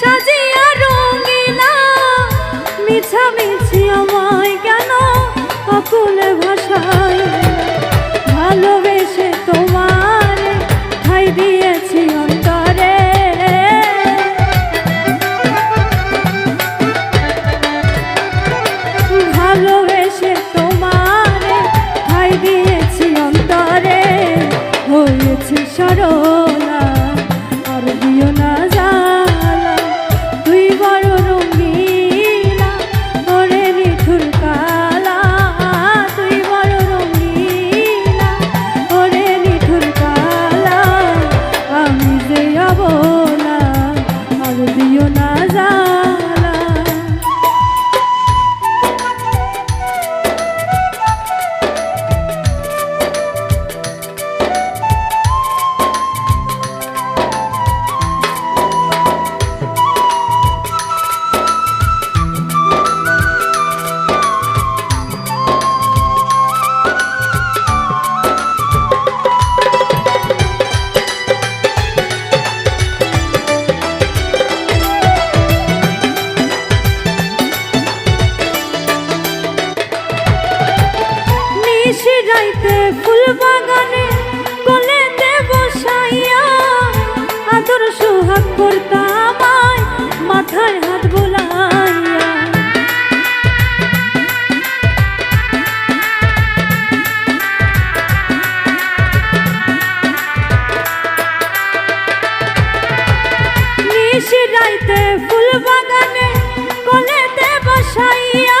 সাজিয়া আমায় কেন অকুলে ভাষায় ভালোবেসে তোমার ঠাই দিয়েছি অন্তরে। ভালোবেসে তোমার ঠাই দিয়েছি অন্তরে। হয়েছি সরলা। রাইতে ফুল বাগানে কোলেতে বসাইয়া আদর সোহাগ করতাম মাথায় হাত বোলাইয়া। নিশি রাইতে ফুল বাগানে কোলেতে বসাইয়া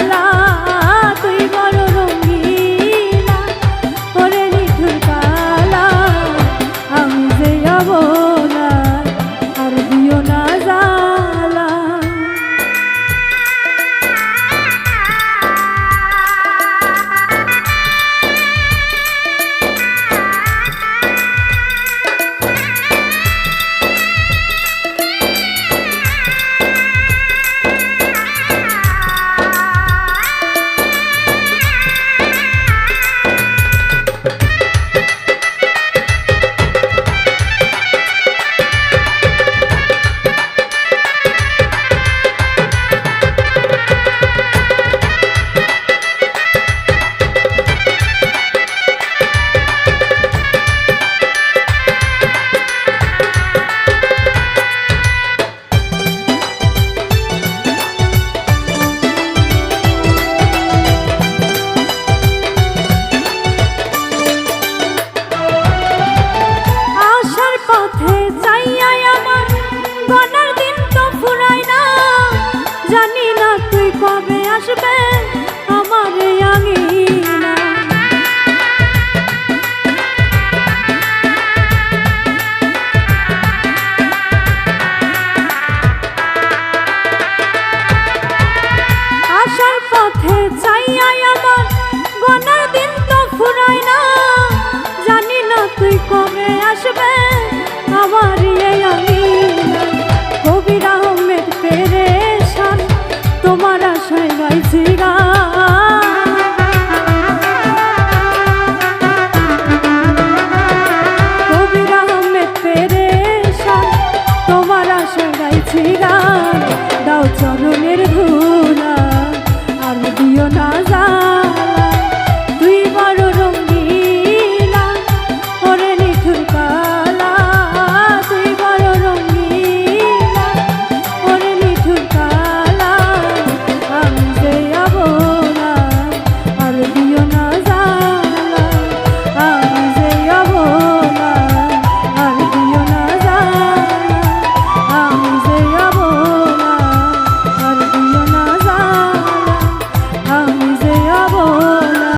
চাইয়াই আমার গনার দিন তো ফুরায় না। আহমেদ পেরেশান তোমার তোমার আশায়